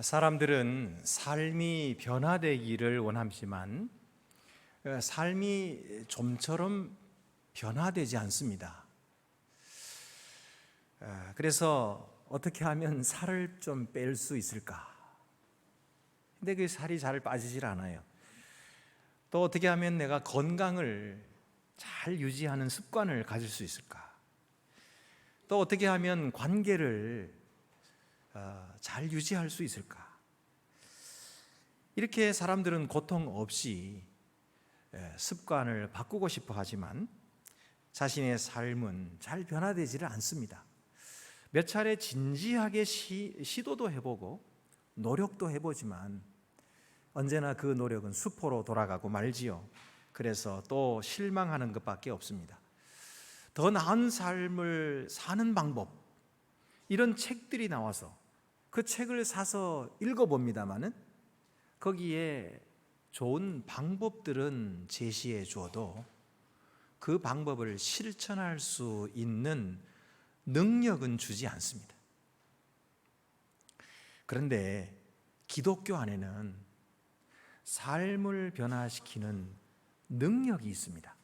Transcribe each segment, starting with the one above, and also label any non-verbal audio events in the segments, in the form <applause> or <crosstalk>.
사람들은 삶이 변화되기를 원하지만 어, 삶이 좀처럼 변화되지 않습니다. 어, 그래서 어떻게 하면 살을 좀 뺄 수 있을까? 근데 그 살이 잘 빠지질 않아요. 또 어떻게 하면 내가 건강을 잘 유지하는 습관을 가질 수 있을까? 또 어떻게 하면 관계를 어, 잘 유지할 수 있을까? 이렇게 사람들은 고통 없이 예, 습관을 바꾸고 싶어 하지만 자신의 삶은 잘 변화되지를 않습니다. 몇 차례 진지하게 시, 시도도 해보고 노력도 해보지만 언제나 그 노력은 수포로 돌아가고 말지요. 그래서 또 실망하는 것밖에 없습니다. 더 나은 삶을 사는 방법 이런 책들이 나와서 그 책을 사서 읽어봅니다마는 거기에 좋은 방법들은 제시해 주어도 그 방법을 실천할 수 있는 능력은 주지 않습니다. 그런데 기독교 안에는 삶을 변화시키는 능력이 있습니다.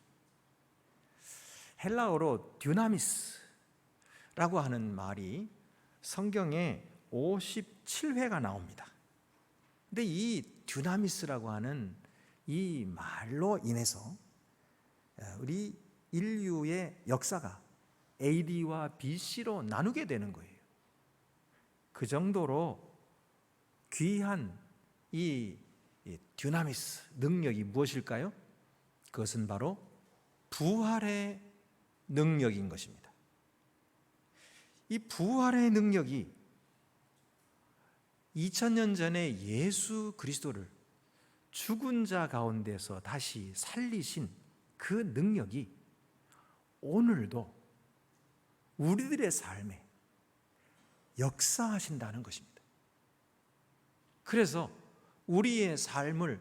헬라어로 듀나미스라고 하는 말이 성경에 57회가 나옵니다. 근데 이 듀나미스라고 하는 이 말로 인해서 우리 인류의 역사가 AD와 BC로 나누게 되는 거예요. 그 정도로 귀한 이 듀나미스 능력이 무엇일까요? 그것은 바로 부활의 능력인 것입니다. 이 부활의 능력이 2000년 전에 예수 그리스도를 죽은 자 가운데서 다시 살리신 그 능력이 오늘도 우리들의 삶에 역사하신다는 것입니다. 그래서 우리의 삶을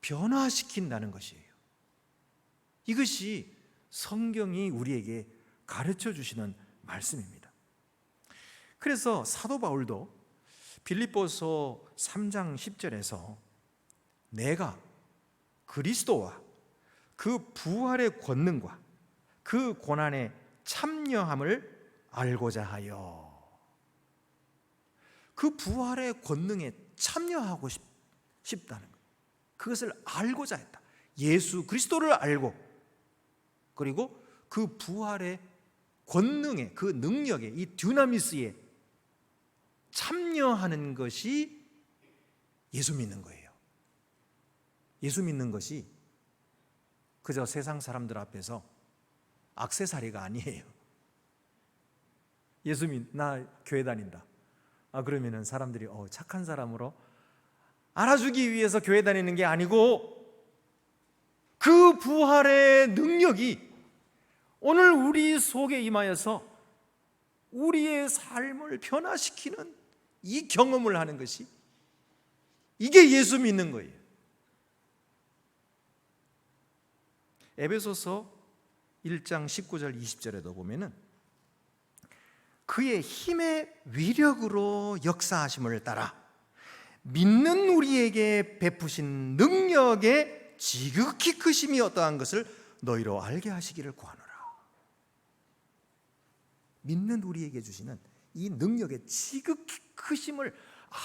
변화시킨다는 것이에요. 이것이 성경이 우리에게 가르쳐 주시는 말씀입니다. 그래서 사도 바울도 빌립보서 3장 10절에서 내가 그리스도와 그 부활의 권능과 그 고난에 참여함을 알고자 하여 그 부활의 권능에 참여하고 싶, 싶다는 것. 그것을 알고자 했다. 예수 그리스도를 알고 그리고 그 부활의 권능의 그 능력의 이 듀나미스에 참여하는 것이 예수 믿는 거예요. 예수 믿는 것이 그저 세상 사람들 앞에서 악세사리가 아니에요. 예수 믿, 나 교회 다닌다. 아, 그러면은 사람들이 어, 착한 사람으로 알아주기 위해서 교회 다니는 게 아니고 그 부활의 능력이 오늘 우리 속에 임하여서 우리의 삶을 변화시키는 이 경험을 하는 것이 이게 예수 믿는 거예요. 에베소서 1장 19절 20절에도 보면은 그의 힘의 위력으로 역사하심을 따라 믿는 우리에게 베푸신 능력의 지극히 크심이 어떠한 것을 너희로 알게 하시기를 구하노라. 믿는 우리에게 주시는 이 능력의 지극히 크심을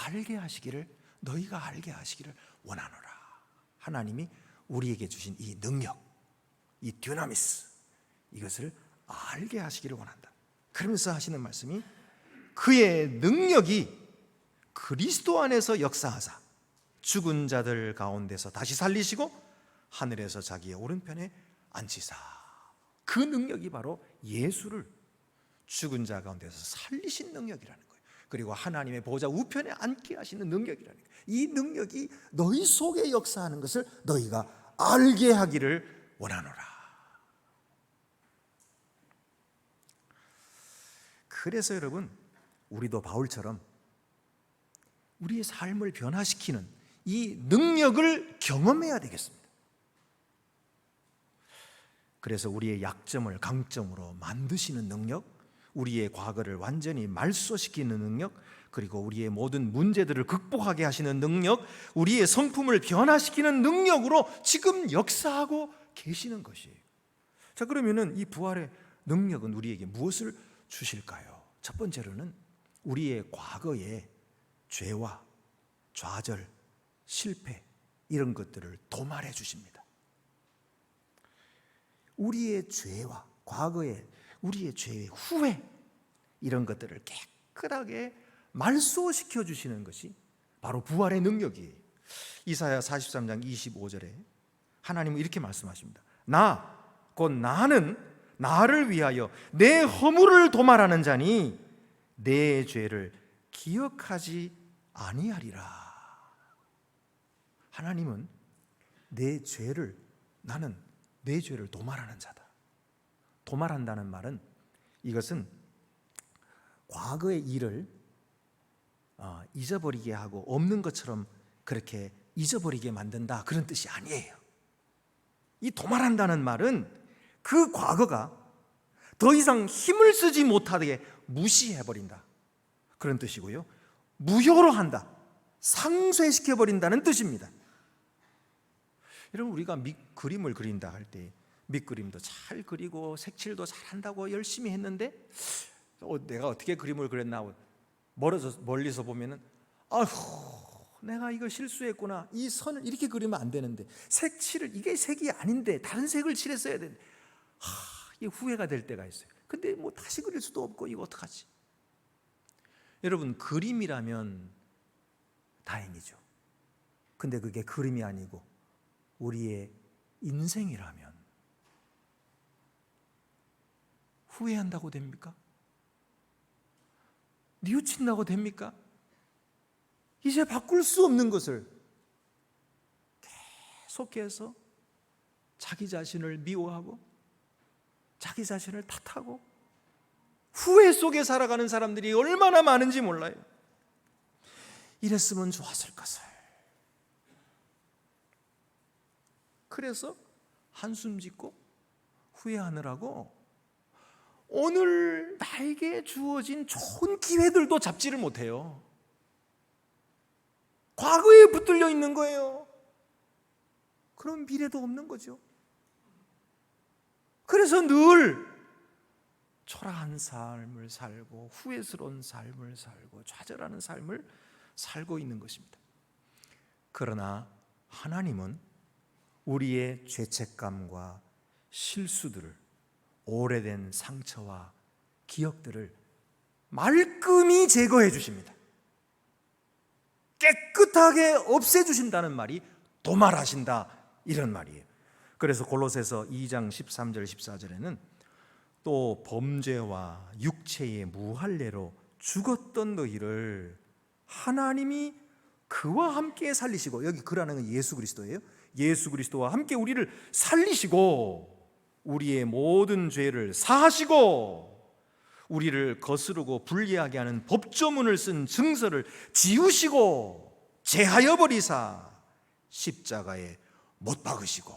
알게 하시기를 너희가 알게 하시기를 원하노라. 하나님이 우리에게 주신 이 능력, 이 듀나미스 이것을 알게 하시기를 원한다. 그러면서 하시는 말씀이 그의 능력이 그리스도 안에서 역사하사 죽은 자들 가운데서 다시 살리시고 하늘에서 자기의 오른편에 앉히사 그 능력이 바로 예수를 죽은 자 가운데서 살리신 능력이라는. 그리고 하나님의 보좌 우편에 앉게 하시는 능력이라는 거예요. 이 능력이 너희 속에 역사하는 것을 너희가 알게 하기를 원하노라. 그래서 여러분, 우리도 바울처럼 우리의 삶을 변화시키는 이 능력을 경험해야 되겠습니다. 그래서 우리의 약점을 강점으로 만드시는 능력, 우리의 과거를 완전히 말소시키는 능력, 그리고 우리의 모든 문제들을 극복하게 하시는 능력, 우리의 성품을 변화시키는 능력으로 지금 역사하고 계시는 것이에요. 자, 그러면은 이 부활의 능력은 우리에게 무엇을 주실까요? 첫 번째로는 우리의 과거의 죄와 좌절, 실패 이런 것들을 도말해 주십니다. 우리의 죄와 과거의 우리의 죄의 후회 이런 것들을 깨끗하게 말소시켜 주시는 것이 바로 부활의 능력이에요. 이사야 43장 25절에 하나님은 이렇게 말씀하십니다. 나, 곧 나는 나를 위하여 내 허물을 도말하는 자니 내 죄를 기억하지 아니하리라. 하나님은 내 죄를 나는 내 죄를 도말하는 자다. 도말한다는 말은 이것은 과거의 일을 어, 잊어버리게 하고 없는 것처럼 그렇게 잊어버리게 만든다 그런 뜻이 아니에요. 이 도말한다는 말은 그 과거가 더 이상 힘을 쓰지 못하게 무시해 버린다 그런 뜻이고요. 무효로 한다, 상쇄시켜 버린다는 뜻입니다. 여러분 우리가 밑 그림을 그린다 할 때 밑그림도 잘 그리고 색칠도 잘한다고 열심히 했는데 어, 내가 어떻게 그림을 그렸나 멀어서 멀리서 보면은 아휴 내가 이거 실수했구나 이 선을 이렇게 그리면 안 되는데 색칠을 이게 색이 아닌데 다른 색을 칠했어야 되는데 하, 이게 후회가 될 때가 있어요. 근데 뭐 다시 그릴 수도 없고 이거 어떡하지? 여러분 그림이라면 다행이죠. 근데 그게 그림이 아니고 우리의 인생이라면 후회한다고 됩니까? 뉘우친다고 됩니까? 이제 바꿀 수 없는 것을 계속해서 자기 자신을 미워하고 자기 자신을 탓하고 후회 속에 살아가는 사람들이 얼마나 많은지 몰라요. 이랬으면 좋았을 것을. 그래서 한숨 짓고 후회하느라고 오늘 나에게 주어진 좋은 기회들도 잡지를 못해요. 과거에 붙들려 있는 거예요. 그럼 미래도 없는 거죠. 그래서 늘 초라한 삶을 살고 후회스러운 삶을 살고 좌절하는 삶을 살고 있는 것입니다. 그러나 하나님은 우리의 죄책감과 실수들을 오래된 상처와 기억들을 말끔히 제거해 주십니다. 깨끗하게 없애 주신다는 말이 도말하신다 이런 말이에요. 그래서 골로새서 2장 13절 14절에는 또 범죄와 육체의 무할례로 죽었던 너희를 하나님이 그와 함께 살리시고 여기 그라는 건 예수 그리스도예요. 예수 그리스도와 함께 우리를 살리시고 우리의 모든 죄를 사하시고 우리를 거스르고 불리하게 하는 법조문을 쓴 증서를 지우시고 제하여 버리사 십자가에 못 박으시고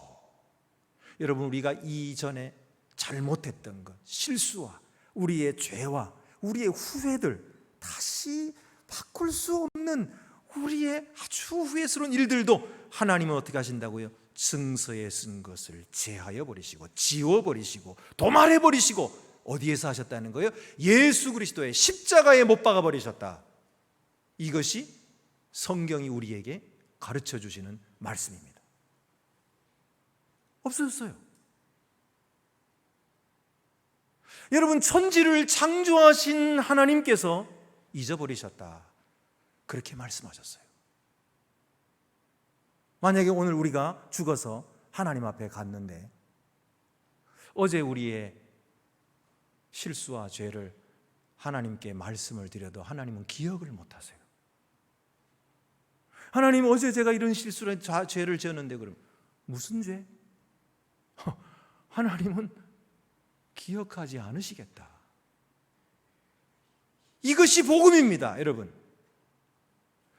여러분 우리가 이전에 잘못했던 것 실수와 우리의 죄와 우리의 후회들 다시 바꿀 수 없는 우리의 아주 후회스러운 일들도 하나님은 어떻게 하신다고요? 증서에 쓴 것을 제하여 버리시고 지워 버리시고 도말해 버리시고 어디에서 하셨다는 거예요? 예수 그리스도의 십자가에 못 박아 버리셨다. 이것이 성경이 우리에게 가르쳐 주시는 말씀입니다. 없어졌어요. 여러분 천지를 창조하신 하나님께서 잊어버리셨다. 그렇게 말씀하셨어요. 만약에 오늘 우리가 죽어서 하나님 앞에 갔는데 어제 우리의 실수와 죄를 하나님께 말씀을 드려도 하나님은 기억을 못 하세요. 하나님 어제 제가 이런 실수를 죄를 지었는데 그럼 무슨 죄? 하나님은 기억하지 않으시겠다. 이것이 복음입니다, 여러분.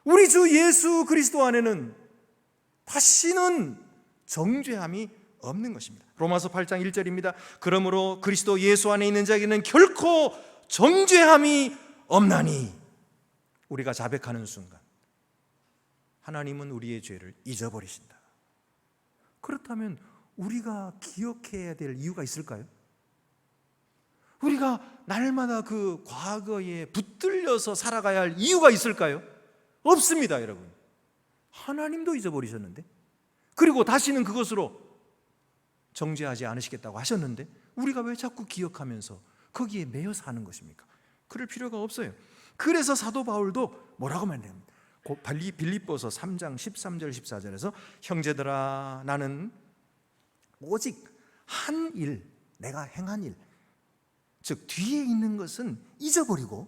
우리 주 예수 그리스도 안에는 다시는 정죄함이 없는 것입니다. 로마서 8장 1절입니다. 그러므로 그리스도 예수 안에 있는 자에게는 결코 정죄함이 없나니 우리가 자백하는 순간 하나님은 우리의 죄를 잊어버리신다. 그렇다면 우리가 기억해야 될 이유가 있을까요? 우리가 날마다 그 과거에 붙들려서 살아가야 할 이유가 있을까요? 없습니다, 여러분. 하나님도 잊어버리셨는데, 그리고 다시는 그것으로 정죄하지 않으시겠다고 하셨는데, 우리가 왜 자꾸 기억하면서 거기에 매여 사는 것입니까? 그럴 필요가 없어요. 그래서 사도 바울도 뭐라고 말합니다. 빌립보서 3장 13절 14절에서 형제들아 나는 오직 한 일, 내가 행한 일, 즉 뒤에 있는 것은 잊어버리고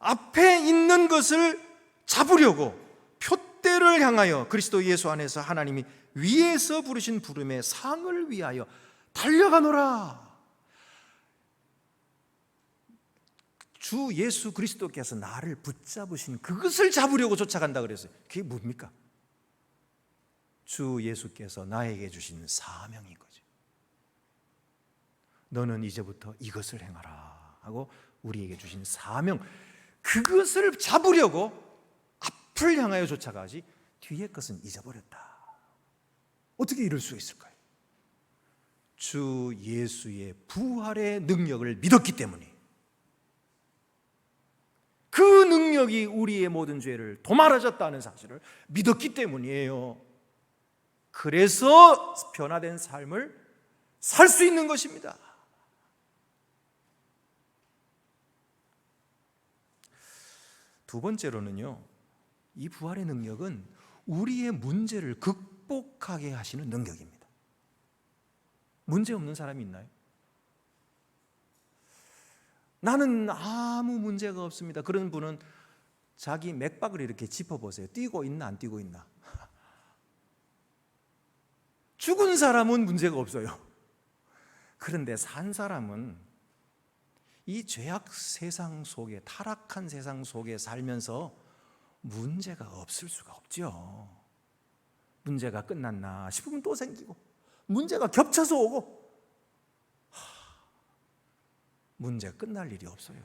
앞에 있는 것을 잡으려고 표대를 향하여 그리스도 예수 안에서 하나님이 위에서 부르신 부름의 상을 위하여 달려가노라. 주 예수 그리스도께서 나를 붙잡으신 그것을 잡으려고 쫓아간다 그랬어요. 그게 뭡니까? 주 예수께서 나에게 주신 사명인 거죠. 너는 이제부터 이것을 행하라 하고 우리에게 주신 사명 그것을 잡으려고 앞을 향하여 쫓아가지 뒤의 것은 잊어버렸다. 어떻게 이럴 수 있을까요? 주 예수의 부활의 능력을 믿었기 때문에 그 능력이 우리의 모든 죄를 도말하셨다는 사실을 믿었기 때문이에요. 그래서 변화된 삶을 살 수 있는 것입니다. 두 번째로는요, 이 부활의 능력은 우리의 문제를 극복하게 하시는 능력입니다. 문제 없는 사람이 있나요? 나는 아무 문제가 없습니다. 그런 분은 자기 맥박을 이렇게 짚어보세요. 뛰고 있나 안 뛰고 있나. <laughs> 죽은 사람은 문제가 없어요. 그런데 산 사람은 이 죄악 세상 속에 타락한 세상 속에 살면서 문제가 없을 수가 없죠. 문제가 끝났나 싶으면 또 생기고 문제가 겹쳐서 오고 문제가 끝날 일이 없어요.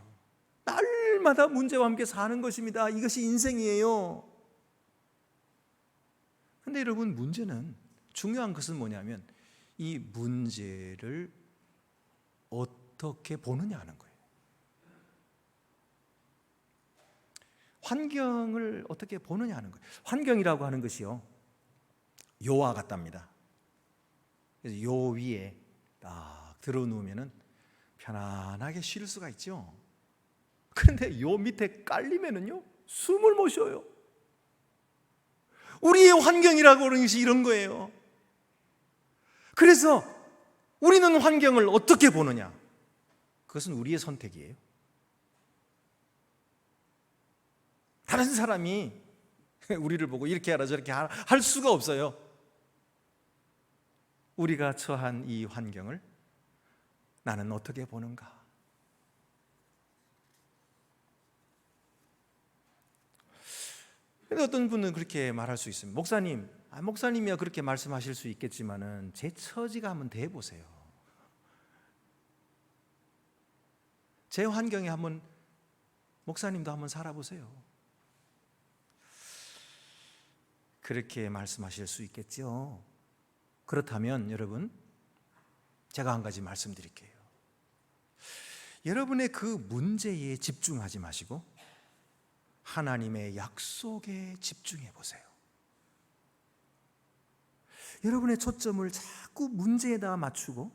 날마다 문제와 함께 사는 것입니다. 이것이 인생이에요. 근데 여러분 문제는 중요한 것은 뭐냐면 이 문제를 어떻게 보느냐 하는 거예요. 환경을 어떻게 보느냐 하는 거예요. 환경이라고 하는 것이요. 요와 같답니다. 그래서 요 위에 딱 들어 누우면은 편안하게 쉴 수가 있죠. 그런데 요 밑에 깔리면은요, 숨을 못 쉬어요. 우리의 환경이라고 하는 것이 이런 거예요. 그래서 우리는 환경을 어떻게 보느냐? 그것은 우리의 선택이에요. 다른 사람이 <laughs> 우리를 보고 이렇게 하라 저렇게 하라 할 수가 없어요. 우리가 처한 이 환경을 나는 어떻게 보는가? 근데 어떤 분은 그렇게 말할 수 있습니다. 목사님, 아, 목사님이야 그렇게 말씀하실 수 있겠지만은 제 처지가 한번 돼 보세요. 제 환경에 한번 목사님도 한번 살아보세요. 그렇게 말씀하실 수 있겠죠. 그렇다면 여러분, 제가 한 가지 말씀드릴게요. 여러분의 그 문제에 집중하지 마시고 하나님의 약속에 집중해 보세요. 여러분의 초점을 자꾸 문제에다 맞추고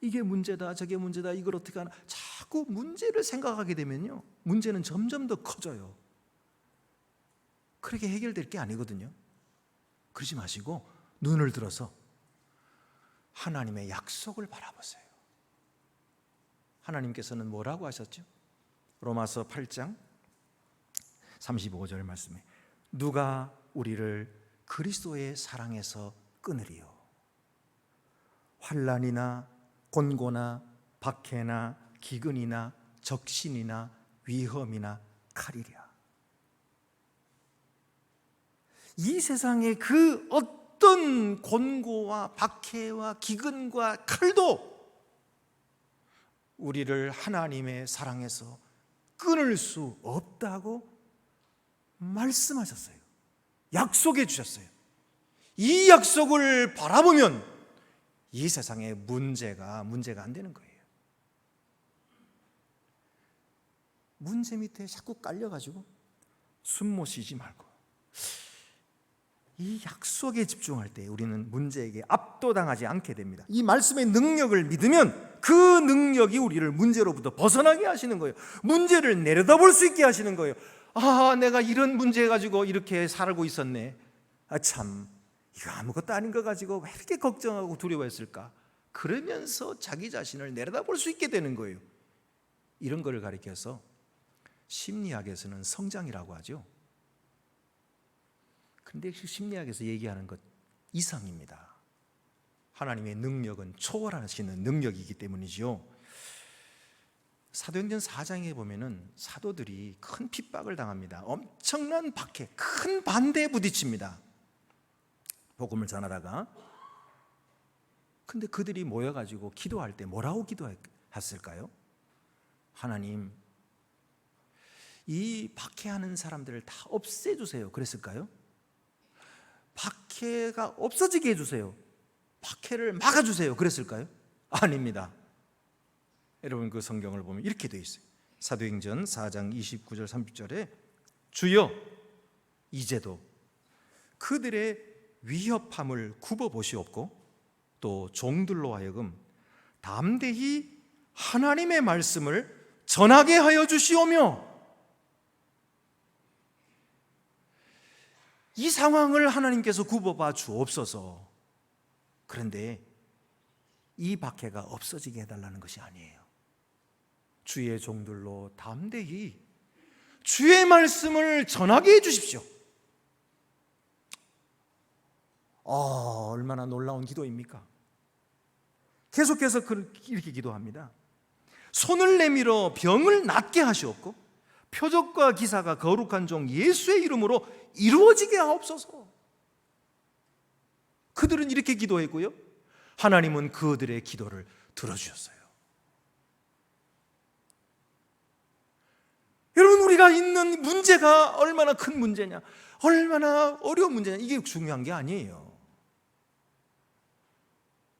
이게 문제다, 저게 문제다, 이걸 어떻게 하나 자꾸 문제를 생각하게 되면요. 문제는 점점 더 커져요. 그렇게 해결될 게 아니거든요. 그러지 마시고 눈을 들어서 하나님의 약속을 바라보세요. 하나님께서는 뭐라고 하셨죠? 로마서 8장 35절 말씀에 누가 우리를 그리스도의 사랑에서 끊으리요 환란이나 곤고나 박해나 기근이나 적신이나 위험이나 칼이랴 이 세상의 그 어떤 곤고와 박해와 기근과 칼도 우리를 하나님의 사랑에서 끊을 수 없다고 말씀하셨어요. 약속해 주셨어요. 이 약속을 바라보면 이 세상에 문제가 문제가 안 되는 거예요. 문제 밑에 자꾸 깔려가지고 숨 못 쉬지 말고 이 약속에 집중할 때 우리는 문제에게 압도당하지 않게 됩니다. 이 말씀의 능력을 믿으면 그 능력이 우리를 문제로부터 벗어나게 하시는 거예요. 문제를 내려다볼 수 있게 하시는 거예요. 아, 내가 이런 문제 가지고 이렇게 살고 있었네. 아, 참, 이거 아무것도 아닌 거 가지고 왜 이렇게 걱정하고 두려워했을까? 그러면서 자기 자신을 내려다볼 수 있게 되는 거예요. 이런 걸 가리켜서 심리학에서는 성장이라고 하죠. 근데 그 심리학에서 얘기하는 것 이상입니다. 하나님의 능력은 초월하시는 능력이기 때문이지요. 사도행전 4장에 보면은 사도들이 큰 핍박을 당합니다. 엄청난 박해, 큰 반대에 부딪힙니다. 복음을 전하다가 근데 그들이 모여 가지고 기도할 때 뭐라고 기도했을까요? 하나님 이 박해하는 사람들을 다 없애 주세요. 그랬을까요? 박해가 없어지게 해 주세요. 박해를 막아 주세요. 그랬을까요? 아닙니다. 여러분 그 성경을 보면 이렇게 되어 있어요. 사도행전 4장 29절 30절에 주여 이제도 그들의 위협함을 굽어 보시옵고 또 종들로 하여금 담대히 하나님의 말씀을 전하게 하여 주시오며 이 상황을 하나님께서 굽어봐 주옵소서. 그런데 이 박해가 없어지게 해달라는 것이 아니에요. 주의 종들로 담대히 주의 말씀을 전하게 해주십시오. 어, 얼마나 놀라운 기도입니까? 계속해서 이렇게 기도합니다. 손을 내밀어 병을 낫게 하시옵고 표적과 기사가 거룩한 종 예수의 이름으로 이루어지게 하옵소서. 그들은 이렇게 기도했고요. 하나님은 그들의 기도를 들어주셨어요. 여러분, 우리가 있는 문제가 얼마나 큰 문제냐, 얼마나 어려운 문제냐, 이게 중요한 게 아니에요.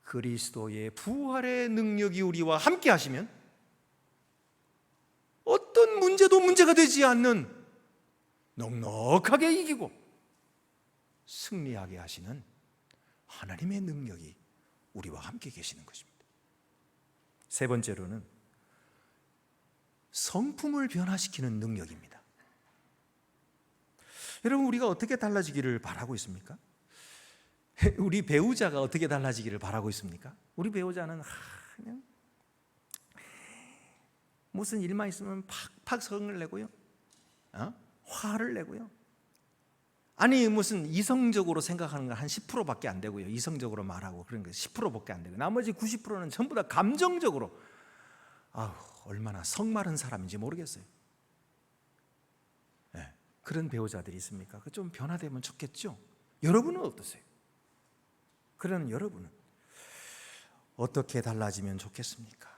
그리스도의 부활의 능력이 우리와 함께 하시면 어떤 문제도 문제가 되지 않는 넉넉하게 이기고 승리하게 하시는 하나님의 능력이 우리와 함께 계시는 것입니다. 세 번째로는 성품을 변화시키는 능력입니다. 여러분 우리가 어떻게 달라지기를 바라고 있습니까? <laughs> 우리 배우자가 어떻게 달라지기를 바라고 있습니까? 우리 배우자는 그냥 무슨 일만 있으면 팍팍 성을 내고요. 어? 화를 내고요. 아니 무슨 이성적으로 생각하는 건 한 10%밖에 안 되고요. 이성적으로 말하고 그런 거 10%밖에 안 되고 나머지 90%는 전부 다 감정적으로 아우 얼마나 성마른 사람인지 모르겠어요. 네, 그런 배우자들이 있습니까? 그좀 변화되면 좋겠죠. 여러분은 어떠세요? 그러는 여러분은 어떻게 달라지면 좋겠습니까?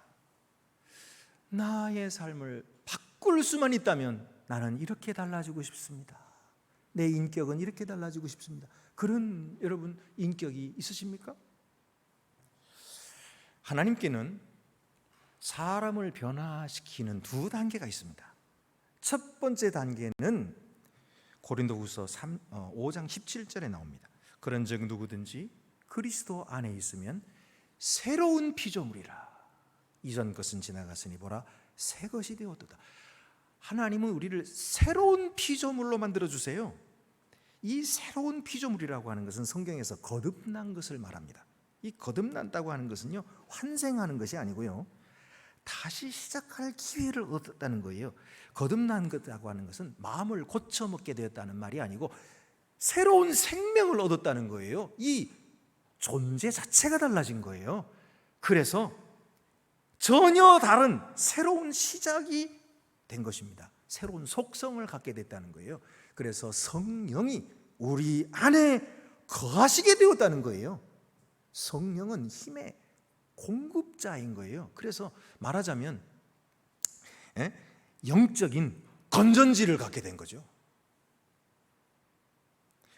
나의 삶을 바꿀 수만 있다면 나는 이렇게 달라지고 싶습니다. 내 인격은 이렇게 달라지고 싶습니다. 그런 여러분 인격이 있으십니까? 하나님께는 사람을 변화시키는 두 단계가 있습니다. 첫 번째 단계는 고린도후서 3, 5장 17절에 나옵니다. 그런즉 누구든지 그리스도 안에 있으면 새로운 피조물이라. 이전 것은 지나갔으니 보라 새 것이 되었도다. 하나님은 우리를 새로운 피조물로 만들어 주세요. 이 새로운 피조물이라고 하는 것은 성경에서 거듭난 것을 말합니다. 이 거듭난다고 하는 것은요 환생하는 것이 아니고요 다시 시작할 기회를 얻었다는 거예요. 거듭난 것이라고 하는 것은 마음을 고쳐 먹게 되었다는 말이 아니고 새로운 생명을 얻었다는 거예요. 이 존재 자체가 달라진 거예요. 그래서 전혀 다른 새로운 시작이 된 것입니다. 새로운 속성을 갖게 됐다는 거예요. 그래서 성령이 우리 안에 거하시게 되었다는 거예요. 성령은 힘의 공급자인 거예요. 그래서 말하자면 예? 영적인 건전지를 갖게 된 거죠.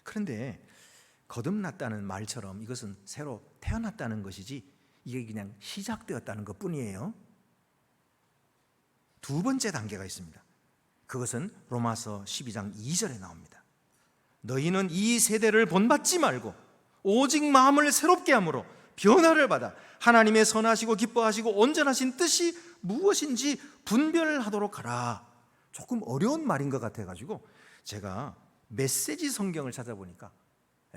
그런데 거듭났다는 말처럼 이것은 새로 태어났다는 것이지 이게 그냥 시작되었다는 것 뿐이에요. 두 번째 단계가 있습니다. 그것은 로마서 12장 2절에 나옵니다. 너희는 이 세대를 본받지 말고 오직 마음을 새롭게 함으로 변화를 받아 하나님의 선하시고 기뻐하시고 온전하신 뜻이 무엇인지 분별하도록 하라. 조금 어려운 말인 것 같아 가지고 제가 메시지 성경을 찾아보니까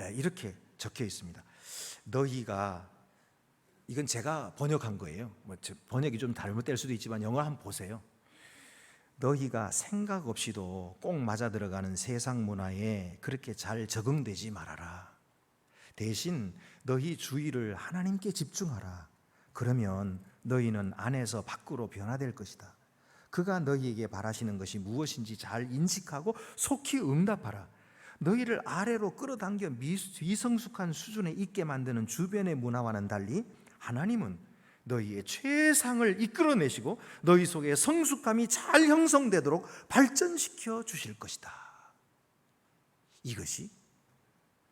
예, 이렇게 적혀 있습니다. 너희가 이건 제가 번역한 거예요. 뭐 저- 번역이 좀 잘못될 수도 있지만 영어 한번 보세요. 너희가 생각 없이도 꼭 맞아 들어가는 세상 문화에 그렇게 잘 적응되지 말아라. 대신 너희 주의를 하나님께 집중하라. 그러면 너희는 안에서 밖으로 변화될 것이다. 그가 너희에게 바라시는 것이 무엇인지 잘 인식하고 속히 응답하라. 너희를 아래로 끌어당겨 미성숙한 수준에 있게 만드는 주변의 문화와는 달리 하나님은 너희의 최상을 이끌어내시고 너희 속에 성숙함이 잘 형성되도록 발전시켜 주실 것이다. 이것이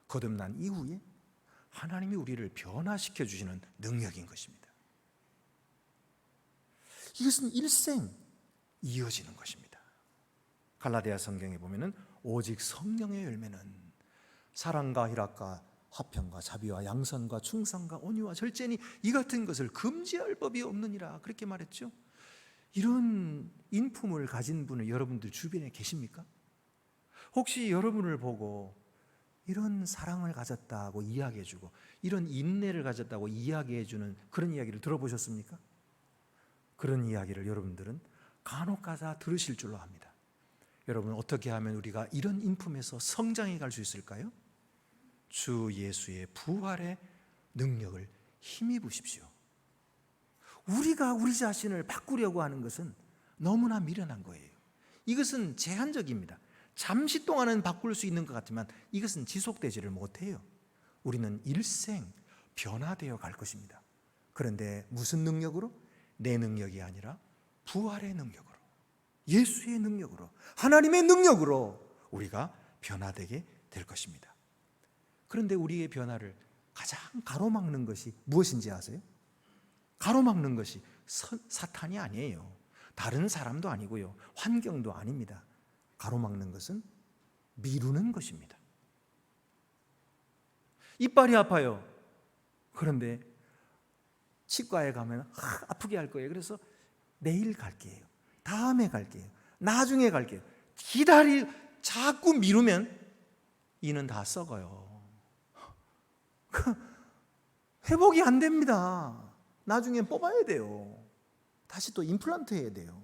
거듭난 이후에 하나님이 우리를 변화시켜 주시는 능력인 것입니다. 이것은 일생 이어지는 것입니다. 갈라디아 성경에 보면은 오직 성령의 열매는 사랑과 희락과 화평과 자비와 양선과 충성과 온유와 절제니 이 같은 것을 금지할 법이 없느니라 그렇게 말했죠. 이런 인품을 가진 분은 여러분들 주변에 계십니까? 혹시 여러분을 보고 이런 사랑을 가졌다고 이야기해 주고 이런 인내를 가졌다고 이야기해 주는 그런 이야기를 들어보셨습니까? 그런 이야기를 여러분들은 간혹 가다 들으실 줄로 합니다. 여러분 어떻게 하면 우리가 이런 인품에서 성장해 갈 수 있을까요? 주 예수의 부활의 능력을 힘입으십시오. 우리가 우리 자신을 바꾸려고 하는 것은 너무나 미련한 거예요. 이것은 제한적입니다. 잠시 동안은 바꿀 수 있는 것 같지만 이것은 지속되지를 못해요. 우리는 일생 변화되어 갈 것입니다. 그런데 무슨 능력으로? 내 능력이 아니라 부활의 능력으로, 예수의 능력으로, 하나님의 능력으로 우리가 변화되게 될 것입니다. 그런데 우리의 변화를 가장 가로막는 것이 무엇인지 아세요? 가로막는 것이 서- 사탄이 아니에요. 다른 사람도 아니고요. 환경도 아닙니다. 가로막는 것은 미루는 것입니다. 이빨이 아파요. 그런데 치과에 가면 아, 아프게 할 거예요. 그래서 내일 갈게요. 다음에 갈게요. 나중에 갈게요. 기다리 자꾸 미루면 이는 다 썩어요. <laughs> 회복이 안 됩니다. 나중에 뽑아야 돼요. 다시 또 임플란트 해야 돼요.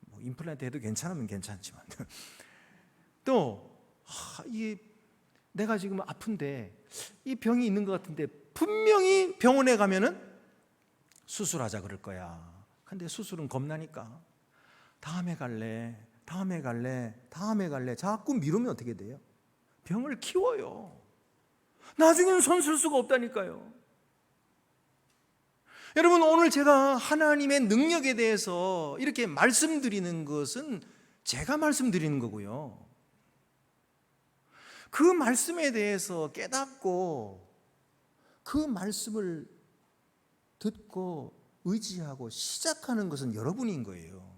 뭐 임플란트 해도 괜찮으면 괜찮지만 <laughs> 또 아, 이 내가 지금 아픈데 이 병이 있는 것 같은데 분명히 병원에 가면은 수술하자 그럴 거야. 근데 수술은 겁나니까 다음에 갈래, 다음에 갈래, 다음에 갈래. 자꾸 미루면 어떻게 돼요? 병을 키워요. 나중에는 손 쓸 수가 없다니까요. 여러분, 오늘 제가 하나님의 능력에 대해서 이렇게 말씀드리는 것은 제가 말씀드리는 거고요. 그 말씀에 대해서 깨닫고 그 말씀을 듣고 의지하고 시작하는 것은 여러분인 거예요.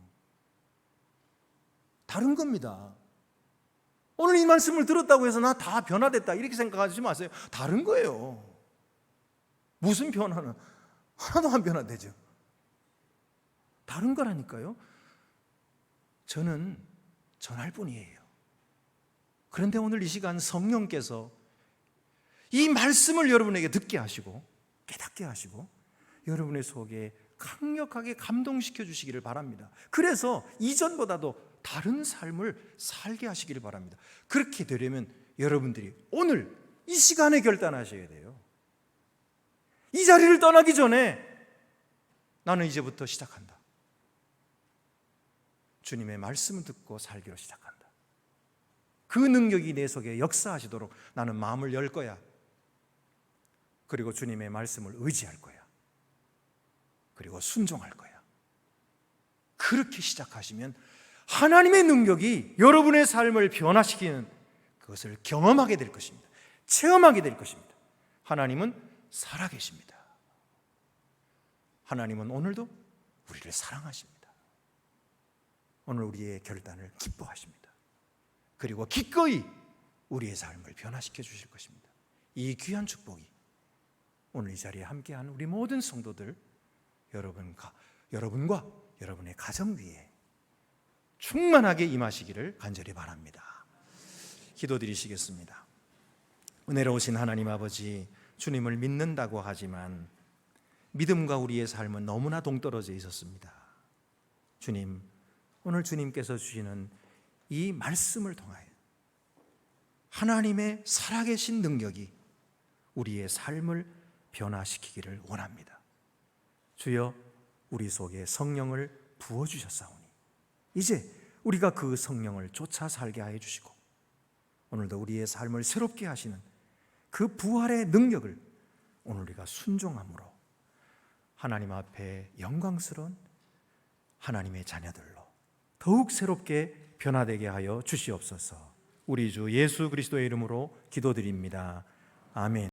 다른 겁니다. 오늘 이 말씀을 들었다고 해서 나 다 변화됐다 이렇게 생각하지 마세요. 다른 거예요. 무슨 변화는 하나도 안 변화되죠. 다른 거라니까요. 저는 전할 뿐이에요. 그런데 오늘 이 시간 성령께서 이 말씀을 여러분에게 듣게 하시고 깨닫게 하시고 여러분의 속에 강력하게 감동시켜 주시기를 바랍니다. 그래서 이전보다도 다른 삶을 살게 하시기를 바랍니다. 그렇게 되려면 여러분들이 오늘 이 시간에 결단하셔야 돼요. 이 자리를 떠나기 전에 나는 이제부터 시작한다. 주님의 말씀을 듣고 살기로 시작한다. 그 능력이 내 속에 역사하시도록 나는 마음을 열 거야. 그리고 주님의 말씀을 의지할 거야. 그리고 순종할 거야. 그렇게 시작하시면 하나님의 능력이 여러분의 삶을 변화시키는 그것을 경험하게 될 것입니다. 체험하게 될 것입니다. 하나님은 살아계십니다. 하나님은 오늘도 우리를 사랑하십니다. 오늘 우리의 결단을 기뻐하십니다. 그리고 기꺼이 우리의 삶을 변화시켜 주실 것입니다. 이 귀한 축복이 오늘 이 자리에 함께한 우리 모든 성도들 여러분과 여러분과 여러분의 가정 위에 충만하게 임하시기를 간절히 바랍니다. 기도드리시겠습니다. 은혜로우신 하나님 아버지 주님을 믿는다고 하지만 믿음과 우리의 삶은 너무나 동떨어져 있었습니다. 주님, 오늘 주님께서 주시는 이 말씀을 통하여 하나님의 살아계신 능력이 우리의 삶을 변화시키기를 원합니다. 주여, 우리 속에 성령을 부어 주셨사오니 이제 우리가 그 성령을 쫓아 살게 하여 주시고 오늘도 우리의 삶을 새롭게 하시는 그 부활의 능력을 오늘 우리가 순종함으로 하나님 앞에 영광스러운 하나님의 자녀들로 더욱 새롭게 변화되게 하여 주시옵소서. 우리 주 예수 그리스도의 이름으로 기도드립니다. 아멘.